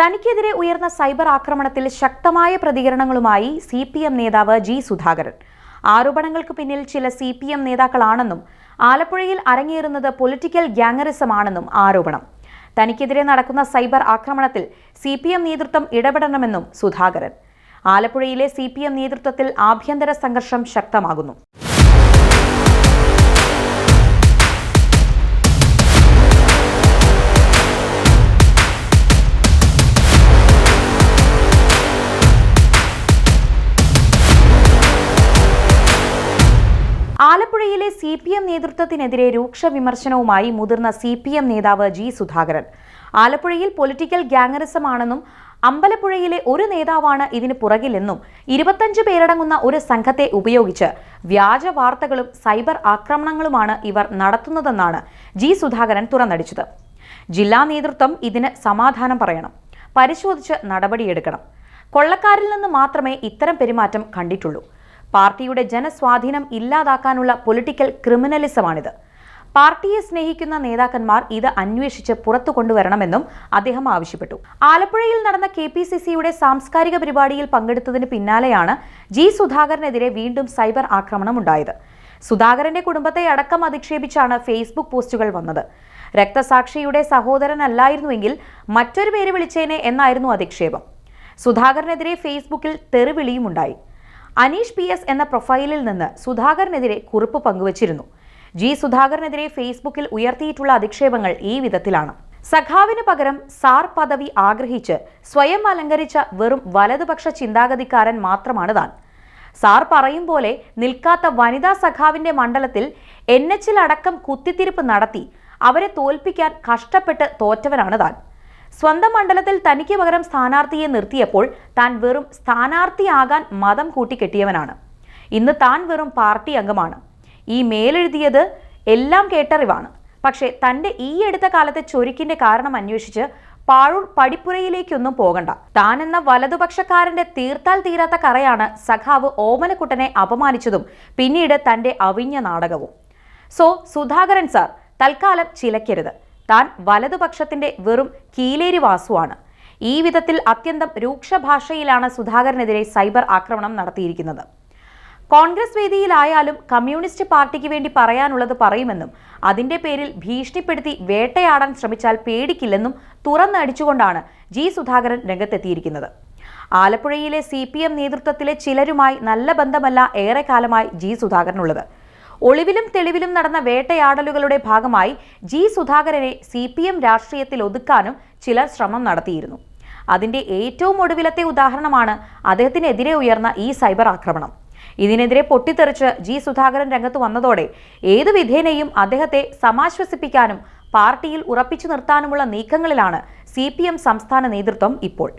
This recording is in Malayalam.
തനിക്കെതിരെ ഉയർന്ന സൈബർ ആക്രമണത്തിൽ ശക്തമായ പ്രതികരണങ്ങളുമായി സി പി എം നേതാവ് ജി സുധാകരൻ. ആരോപണങ്ങൾക്ക് പിന്നിൽ ചില സി പി എം നേതാക്കളാണെന്നും ആലപ്പുഴയിൽ അരങ്ങേറുന്നത് പൊളിറ്റിക്കൽ ഗ്യാങ്ങറിസമാണെന്നും ആരോപണം. തനിക്കെതിരെ നടക്കുന്ന സൈബർ ആക്രമണത്തിൽ സി പി എം നേതൃത്വം ഇടപെടണമെന്നും സുധാകരൻ. ആലപ്പുഴയിലെ സി പി എം നേതൃത്വത്തിൽ ആഭ്യന്തര സംഘർഷം ശക്തമാകുന്നു. ആലപ്പുഴയിലെ സി പി എം നേതൃത്വത്തിനെതിരെ രൂക്ഷ വിമർശനവുമായി മുതിർന്ന സി പി എം നേതാവ് ജി സുധാകരൻ. ആലപ്പുഴയിൽ പൊളിറ്റിക്കൽ ഗ്യാങ്ങറിസമാണെന്നും അമ്പലപ്പുഴയിലെ ഒരു നേതാവാണ് ഇതിന് പുറകിലെന്നും ഇരുപത്തഞ്ച് പേരടങ്ങുന്ന ഒരു സംഘത്തെ ഉപയോഗിച്ച് വ്യാജ വാർത്തകളും സൈബർ ആക്രമണങ്ങളുമാണ് ഇവർ നടത്തുന്നതെന്നാണ് ജി സുധാകരൻ തുറന്നടിച്ചത്. ജില്ലാ നേതൃത്വം ഇതിന് സമാധാനം പറയണം പരിശോധിച്ച് നടപടിയെടുക്കണം. കൊള്ളക്കാരിൽ നിന്ന് മാത്രമേ ഇത്തരം പെരുമാറ്റം കണ്ടിട്ടുള്ളൂ. പാർട്ടിയുടെ ജനസ്വാധീനം ഇല്ലാതാക്കാനുള്ള പൊളിറ്റിക്കൽ ക്രിമിനലിസമാണിത്. പാർട്ടിയെ സ്നേഹിക്കുന്ന നേതാക്കന്മാർ ഇത് അന്വേഷിച്ച് പുറത്തു കൊണ്ടുവരണമെന്നും അദ്ദേഹം ആവശ്യപ്പെട്ടു. ആലപ്പുഴയിൽ നടന്ന കെ പി സി സിയുടെ സാംസ്കാരിക പരിപാടിയിൽ പങ്കെടുത്തതിന് പിന്നാലെയാണ് ജി സുധാകരനെതിരെ വീണ്ടും സൈബർ ആക്രമണം ഉണ്ടായത്. സുധാകരന്റെ കുടുംബത്തെ അടക്കം അധിക്ഷേപിച്ചാണ് ഫേസ്ബുക്ക് പോസ്റ്റുകൾ വന്നത്. രക്തസാക്ഷിയുടെ സഹോദരനല്ലായിരുന്നുവെങ്കിൽ മറ്റൊരു പേര് വിളിച്ചേനെ എന്നായിരുന്നു അധിക്ഷേപം. സുധാകരനെതിരെ ഫേസ്ബുക്കിൽ തെറിവിളിയും ഉണ്ടായി. അനീഷ് പി എസ് എന്ന പ്രൊഫൈലിൽ നിന്ന് സുധാകരനെതിരെ കുറിപ്പ് പങ്കുവച്ചിരുന്നു. ജി സുധാകരനെതിരെ ഫേസ്ബുക്കിൽ ഉയർത്തിയിട്ടുള്ള അധിക്ഷേപങ്ങൾ ഈ വിധത്തിലാണ്. സഖാവിന് പകരം സാർ പദവി ആഗ്രഹിച്ച് സ്വയം അലങ്കരിച്ച വെറും വലതുപക്ഷ ചിന്താഗതിക്കാരൻ മാത്രമാണ് താൻ. സാർ പറയും പോലെ നിൽക്കാത്ത വനിതാ സഖാവിന്റെ മണ്ഡലത്തിൽ എൻ എച്ചിൽ അടക്കം കുത്തിത്തിരിപ്പ് നടത്തി അവരെ തോൽപ്പിക്കാൻ കഷ്ടപ്പെട്ട് തോറ്റവനാണ് താൻ. സ്വന്തം മണ്ഡലത്തിൽ തനിക്ക് പകരം സ്ഥാനാർത്ഥിയെ നിർത്തിയപ്പോൾ താൻ വെറും സ്ഥാനാർത്ഥിയാകാൻ മതം കൂട്ടിക്കെട്ടിയവനാണ്. ഇന്ന് താൻ വെറും പാർട്ടി അംഗമാണ്. ഈ മേലെഴുതിയത് എല്ലാം കേട്ടറിവാണ്. പക്ഷേ തന്റെ ഈ അടുത്ത കാലത്തെ ചൊരുക്കിന്റെ കാരണം അന്വേഷിച്ച് പാഴൂർ പടിപ്പുരയിലേക്കൊന്നും പോകണ്ട. താൻ എന്ന വലതുപക്ഷക്കാരന്റെ തീർത്താൽ തീരാത്ത കറയാണ് സഖാവ് ഓമനക്കുട്ടനെ അപമാനിച്ചതും പിന്നീട് തന്റെ അവിഞ്ഞ നാടകവും. സോ സുധാകരൻ സാർ തൽക്കാലം ചിലക്കരുത്. താൻ വലതുപക്ഷത്തിന്റെ വെറും കീലേരി വാസുവാണ്. ഈ വിധത്തിൽ അത്യന്തം രൂക്ഷ ഭാഷയിലാണ് സുധാകരനെതിരെ സൈബർ ആക്രമണം നടത്തിയിരിക്കുന്നത്. കോൺഗ്രസ് വേദിയിലായാലും കമ്മ്യൂണിസ്റ്റ് പാർട്ടിക്ക് വേണ്ടി പറയാനുള്ളത് പറയുമെന്നും അതിന്റെ പേരിൽ ഭീഷണിപ്പെടുത്തി വേട്ടയാടാൻ ശ്രമിച്ചാൽ പേടിക്കില്ലെന്നും തുറന്നടിച്ചുകൊണ്ടാണ് ജി സുധാകരൻ രംഗത്തെത്തിയിരിക്കുന്നത്. ആലപ്പുഴയിലെ സി പി എം നേതൃത്വത്തിലെ ചിലരുമായി നല്ല ബന്ധമല്ല ഏറെക്കാലമായി ജി സുധാകരനുള്ളത്. ഒളിവിലും തെളിവിലും നടന്ന വേട്ടയാടലുകളുടെ ഭാഗമായി ജി സുധാകരനെ സി പി എം രാഷ്ട്രീയത്തിൽ ഒതുക്കാനും ചിലർ ശ്രമം നടത്തിയിരുന്നു. അതിന്റെ ഏറ്റവും ഒടുവിലത്തെ ഉദാഹരണമാണ് അദ്ദേഹത്തിനെതിരെ ഉയർന്ന ഈ സൈബർ ആക്രമണം. ഇതിനെതിരെ പൊട്ടിത്തെറിച്ച് ജി സുധാകരൻ രംഗത്ത് വന്നതോടെ ഏതു വിധേനയും അദ്ദേഹത്തെ സമാശ്വസിപ്പിക്കാനും പാർട്ടിയിൽ ഉറപ്പിച്ചു നിർത്താനുമുള്ള നീക്കങ്ങളിലാണ് സി സംസ്ഥാന നേതൃത്വം ഇപ്പോൾ.